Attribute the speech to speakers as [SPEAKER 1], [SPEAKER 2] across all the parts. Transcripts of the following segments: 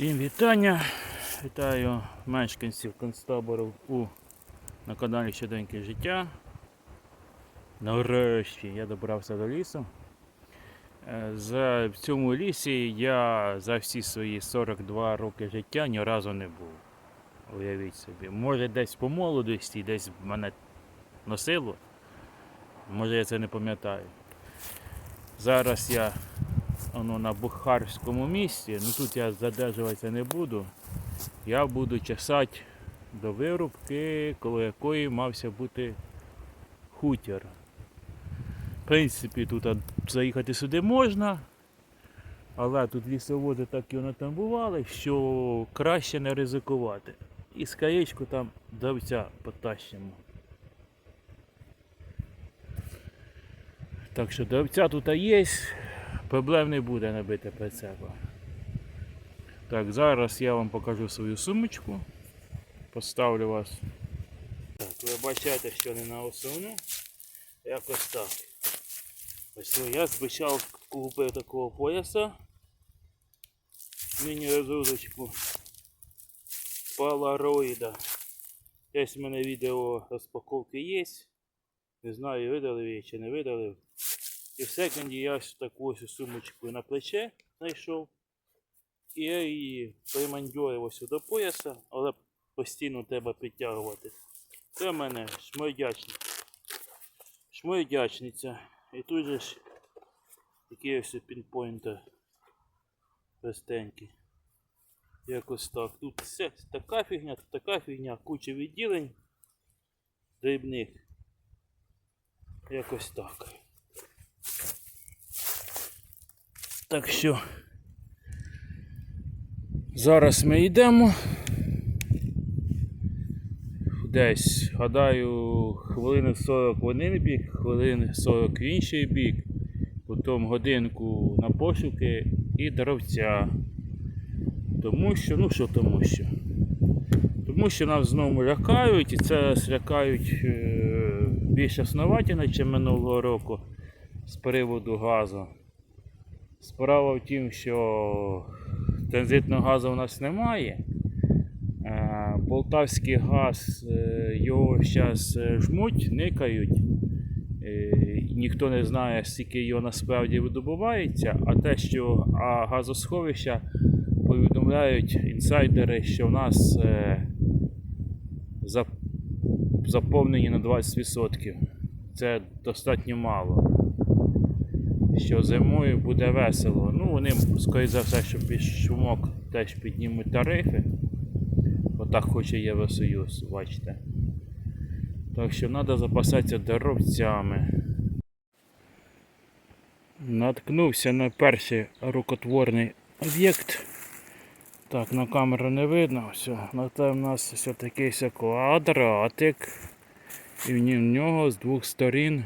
[SPEAKER 1] Всім вітання. Вітаю мешканців концтабору у на каналі Щоденьке життя. Нарешті я добрався до лісу. Е, За, в цьому лісі я за всі свої 42 роки життя ні разу не був. Уявіть собі. Може десь по молодості, десь мене носило. Може я це не пам'ятаю. Зараз я воно на Бухарському місці, ну тут я задержуватися не буду. Я буду чесати до вирубки, коло якої мався бути хутір. В принципі, тут заїхати сюди можна, але тут лісоводи так і натамбували, що краще не ризикувати. І скаєчку там давця потащимо. Так що давця тут є, проблем не буде набити прицепа. Так, зараз я вам покажу свою сумочку. Поставлю вас. Так, ви бачите, що не на основну. Якось так. Ось я звичайно купив такого пояса. Міні-розрудочку Polaroid. Десь в мене відео розпаковки є. Не знаю, видали ви чи не видали. І в секунді я ось таку ось сумочку на плече знайшов. І я її примандьорив ось до пояса, але постійно треба підтягувати. Це в мене шмойдячниця. Шмойдячниця. І тут же ж такий ось пінпойнтер простенький. Якось так. Тут все така фігня, тут така фігня, куча відділень дрібних. Якось так. Так що зараз ми йдемо. Десь, гадаю, хвилини 40 в один бік, хвилини 40 в інший бік, потім годинку на пошуки і дровця. Тому що, ну що тому що? Тому що нас знову лякають, і це лякають е, більш основательно, ніж минулого року з приводу газу. Справа в тім, що транзитного газу у нас немає. Е, Полтавський газ, е, його зараз жмуть, никають. Е, Ніхто не знає, скільки його насправді видобувається, а те, що а газосховища повідомляють інсайдери, що в нас е, заповнені на 20%. Це достатньо мало. Що зимою буде весело. Ну, вони, скоріше за все, що під шумок теж піднімуть тарифи. Отак хоче Євросоюз, бачите. Так що треба запасатися дровцями. Наткнувся на перший рукотворний об'єкт. Так, на камеру не видно. Все. На те в нас все такий квадратик. І в в нього з двох сторін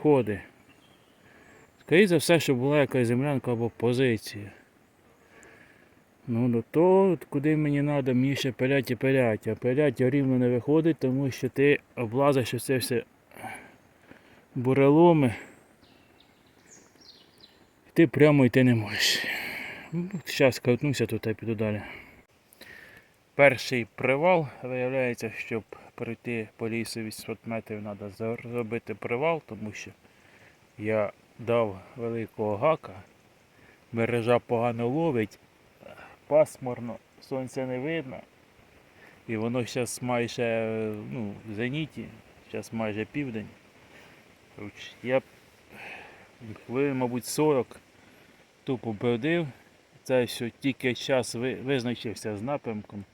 [SPEAKER 1] входи. Скоріше за все, що була якась землянка або позиція. Ну до того, куди мені треба, мені ще пилять і пилять. А пилять рівно не виходить, тому що ти облазиш оце все буреломи. Ти прямо йти не можеш. Зараз катнуся тут і піду далі. Перший привал виявляється, щоб пройти по лісу 800 метрів, треба зробити привал, тому що я дав великого гака, мережа погано ловить, пасмурно, сонця не видно. І воно зараз майже ну, в зеніті, зараз майже південь. Я хвилин, мабуть, 40 тупо бродив. Це що тільки час визначився з напрямком.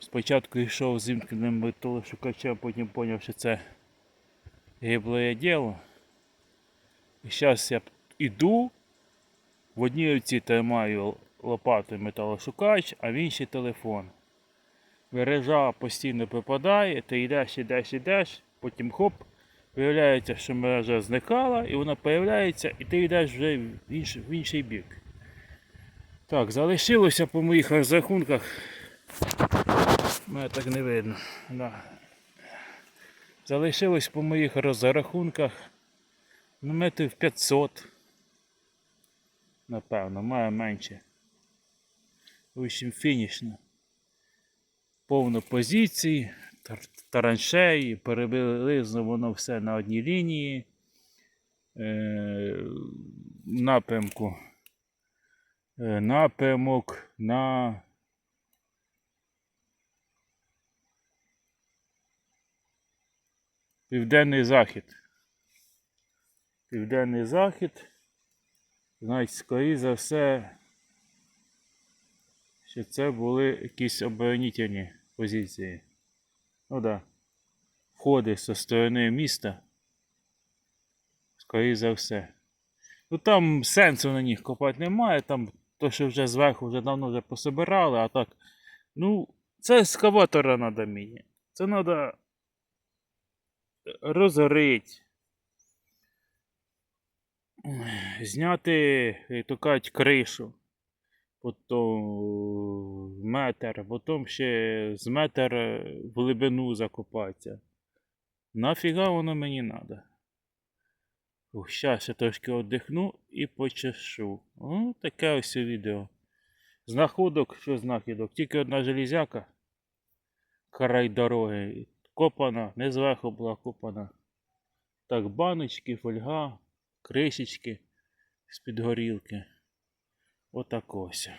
[SPEAKER 1] Спочатку йшов з імкненим металошукачем, потім зрозумів, що це гибле діло. Зараз я іду, в одній руці тримаю лопату металошукач, а в іншій телефон. Мережа постійно припадає, ти йдеш, йдеш, йдеш, потім хоп, виявляється, що мережа зникала, і вона появляється, і ти йдеш вже в інший, в інший бік. Так, залишилося по моїх розрахунках. Мене так не видно. Да. Залишилось по моїх розрахунках ну, метрів 500. Напевно, має менше. В общем, фінішно. Повно позицій, тар- тараншеї, перебили воно все на одній лінії. Е, напрямку. Е, напрямок на Південний захід. Південний захід. Значить, скоріше за все, що це були якісь оборонительні позиції. Ну да. Входи зі сторони міста. Скоріше за все. Ну там сенсу на них копати немає, там то, що вже зверху вже давно вже пособирали, а так. Ну, це ескаватора треба мені. Це треба розорити. Зняти, то кажуть, кришу. Потім метр, потім ще з метр в глибину закопатися. Нафіга воно мені треба? Щас я трошки віддихну і почешу. О, таке ось відео. Знаходок, що знахідок? Тільки одна железяка. Край дороги. Копана, не зверху була копана. Так, баночки, фольга, кришечки з-під горілки. Отак ось.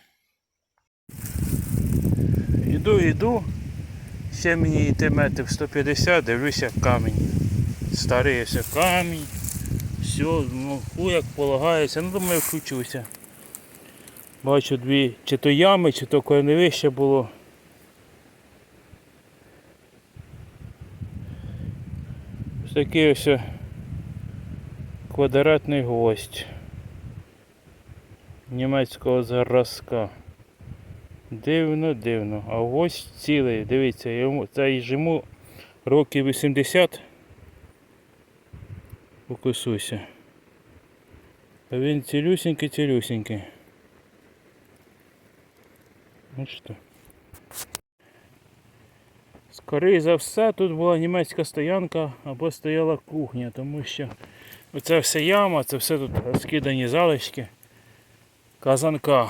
[SPEAKER 1] Іду, іду. Ще мені йти метрів 150, дивлюся камінь. Старий ось камінь. Все, ну, як полагається. Ну, думаю, включуся. Бачу дві, чи то ями, чи то корневище було. Ось такий ось квадратний гвоздь німецького зразка. Дивно, дивно. А ось цілий, дивіться, йому, цей ж йому років 80. Покусуйся. А він цілюсінький, цілюсінький. Ну що. Скоріше за все, тут була німецька стоянка або стояла кухня, тому що оце все яма, це все тут розкидані залишки казанка.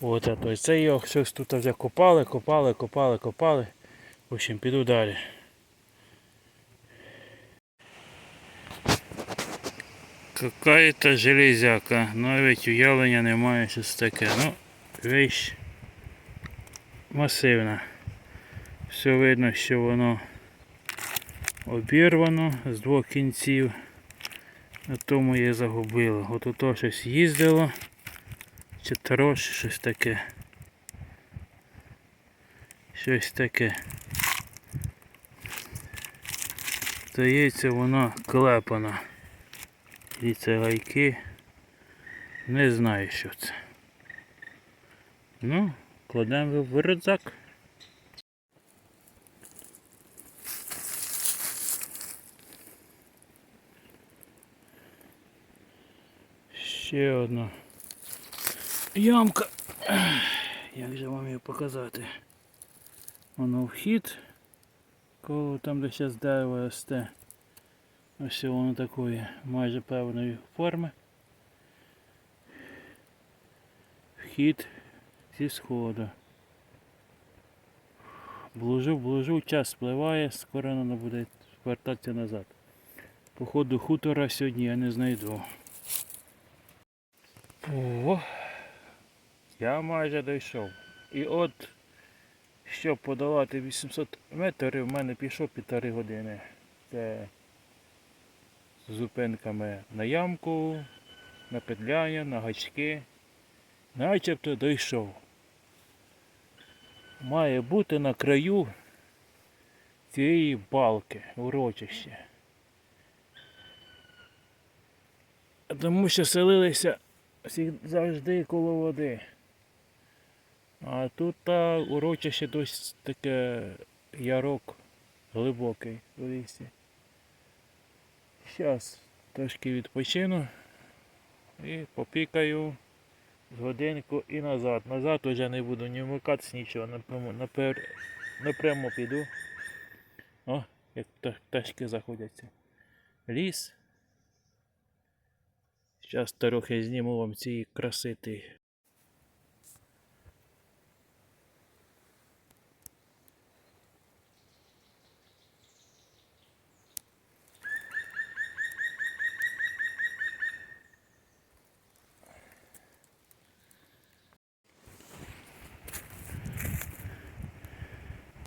[SPEAKER 1] От це, це його щось тут вже копали, копали, копали, копали. В общем, піду далі. Какая-то железяка, навіть уявлення немає щось таке. Ну, вещь масивна. Все видно, що воно обірвано з двох кінців. На тому я загубило. От ото щось їздило. Чи трош, щось таке. Щось таке. Здається, воно клепано. І це гайки. Не знаю, що це. Ну, кладемо в рюкзак. Ще одна ямка. Як же вам її показати? Воно вхід. Коло там де зараз дерево росте. Ось воно такої майже певної форми. Вхід зі сходу. Блужу, блужу, час спливає, скоро треба буде повертатися назад. Походу хутора сьогодні я не знайду. О, я майже дійшов. І от, щоб подолати 800 метрів, в мене пішов півтори години. Це з зупинками на ямку, на петляння, на гачки. Начебто дійшов. Має бути на краю цієї балки урочище. Тому що селилися завжди коло води. А тут та урочище досить таке ярок глибокий у лісі. Зараз трошки відпочину і попікаю з годинку і назад. Назад вже не буду ні вмикатися нічого, напряму, напер... напрямо піду. О, як пташки заходяться. Ліс. Зараз трохи зніму вам цієї красити.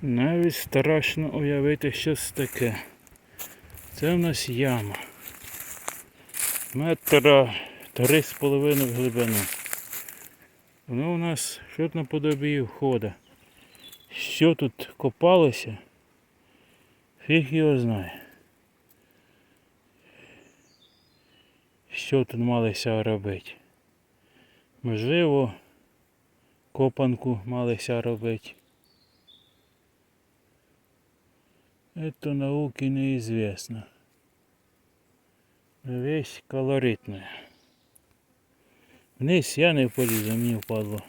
[SPEAKER 1] Навіть страшно уявити щось таке. Це в нас яма. Метра три з половиною в глибину. Воно у нас щось наподобіє входа. Що тут копалося? Фіг його знає. Що тут малися робити? Можливо, копанку малися робити. Это науке неизвестно. Весь колоритная. Вниз я не полізу, мені впадло.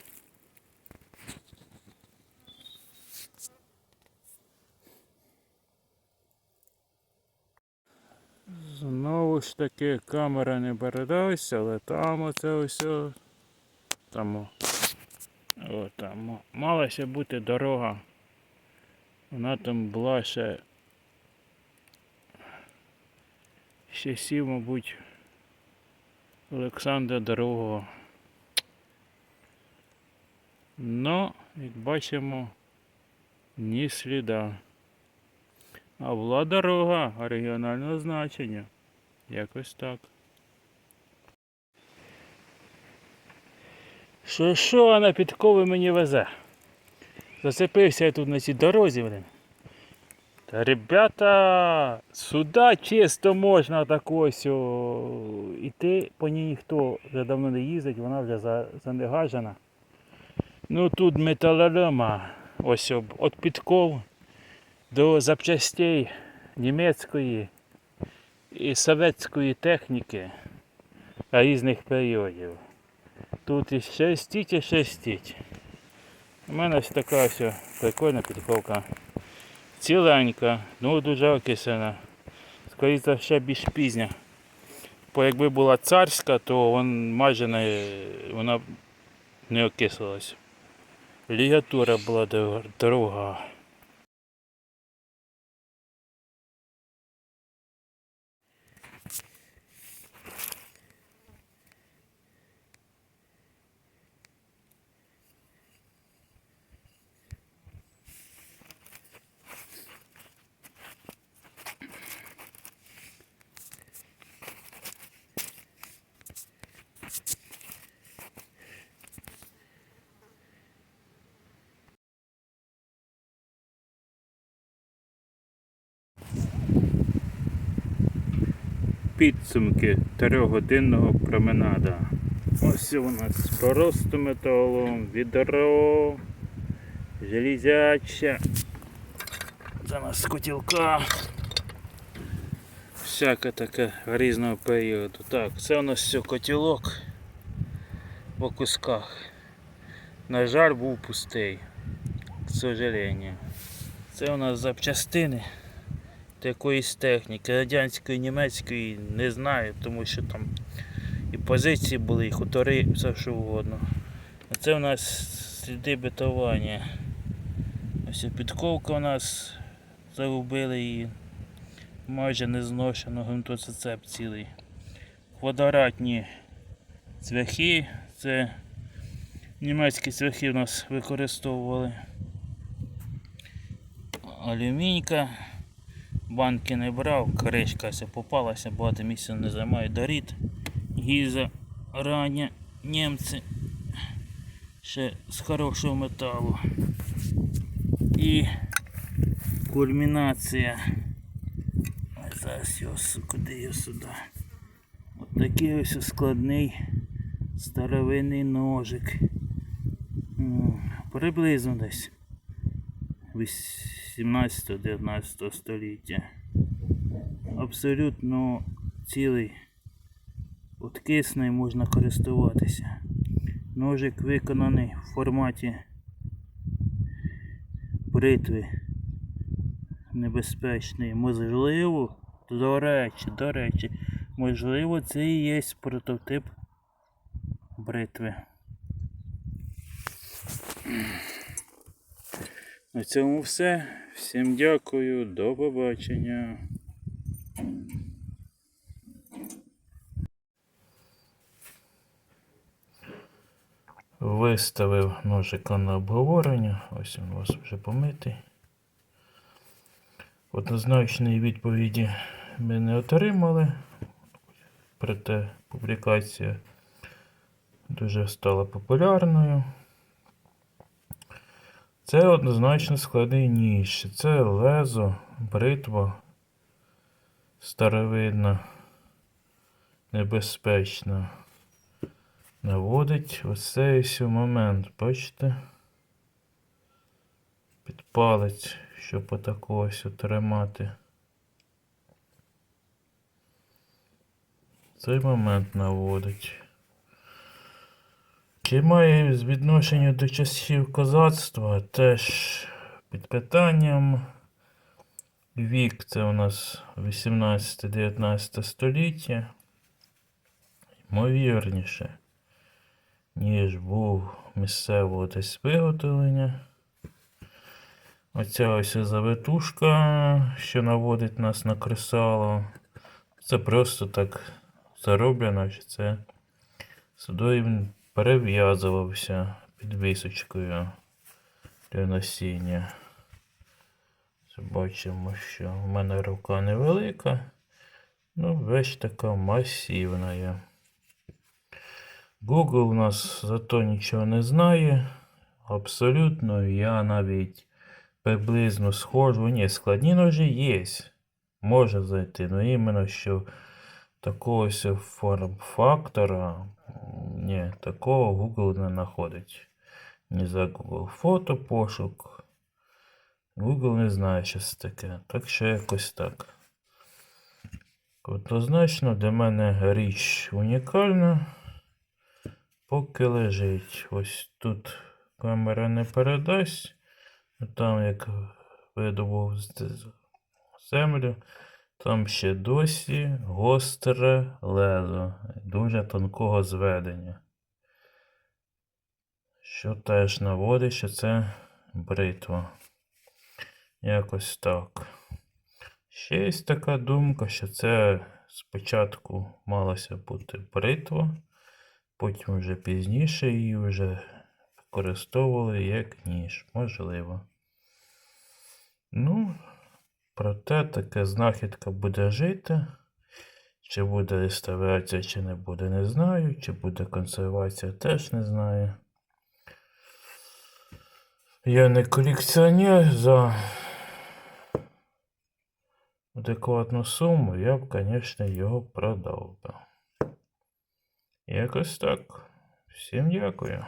[SPEAKER 1] Знову ж таки камера не передалася, але там оце ось. Там. О, там. Малася бути дорога. Вона там була ще з часів, мабуть, Олександра II. Но, як бачимо, ні сліда. А була дорога регіонального значення. Якось так. Що що, а на підкови мені везе? Зацепився я тут на цій дорозі, блин. Та ребята, сюди чисто можна так ось іти, по ній ніхто вже давно не їздить, вона вже занегажена. Ну тут металолома, ось от підков до запчастей німецької і совєтської техніки різних періодів. Тут і шестіть і шестіть. У мене ось така ось прикольна підковка. Ціленька, ну дуже окисена. Скоріше ще більш пізня. Бо якби була царська, то вон майже не, вона не окислилась. Лігатура була дор- дорога. Підсумки трьохгодинного променада. Ось у нас просто металом, відро, железяча. У нас котілка. Всяке таке різного періоду. Так, це у нас все котілок по кусках. На жаль, був пустий. К сожалению. Це у нас запчастини якоїсь техніки, радянської, німецької, не знаю, тому що там і позиції були, і хутори, все що угодно. А це у нас сліди бетування. Ось підковка у нас загубили її. Майже не зношено гвинтоцеп цілий. Квадратні цвяхи, це німецькі цвяхи у нас використовували. Алюмінька. Банки не брав, кришка ся попалася, багато місця не займає доріт. Гіза рання німці ще з хорошого металу. І кульмінація. Ось Зараз його куди його сюди. От такий ось складний старовинний ножик. Приблизно десь 18-19 століття. Абсолютно цілий, откисний можна користуватися. Ножик виконаний в форматі бритви. Небезпечний. Можливо, до речі, до речі, Можливо, це і є прототип бритви. На цьому все. Всім дякую, до побачення. Виставив ножика на обговорення. Ось він у вас вже помитий. Однозначної відповіді ми не отримали. Проте публікація дуже стала популярною. Це однозначно складний ніж. Це лезо, бритва старовинна, небезпечна. Наводить ось цей момент, бачите? Під палець, щоб отаку ось тримати. Цей момент наводить. Чи має з відношення до часів козацтва теж під питанням. Вік це у нас 18-19 століття. Ймовірніше, ніж був місцевого десь виготовлення. Оця ось завитушка, що наводить нас на кресало. Це просто так зароблено, що це сюди він перев'язувався під височкою для носіння. Це бачимо, що в мене рука невелика, ну весь така масивна. Google у нас зато нічого не знає. Абсолютно я навіть приблизно схожу. Ні, складні ножі є. Може зайти. Ну іменно що такого ось форм-фактора. Ні, такого Google не знаходить. Ні за Google фото пошук. Google не знає, що це таке. Так що якось так. Однозначно для мене річ унікальна. Поки лежить. Ось тут камера не передасть. Ну, Там як видобув землю, там ще досі гостре лезо. Дуже тонкого зведення. Що теж наводить, що це бритва. Якось так. Ще є така думка, що це спочатку малася бути бритва, потім вже пізніше її вже використовували як ніж. Можливо. Ну, проте така знахідка буде жити. Чи буде реставрація, чи не буде, не знаю. Чи буде консервація, теж не знаю. Я не колекціонер за адекватну суму, я б, звісно, його продав би. Якось так. Всім дякую.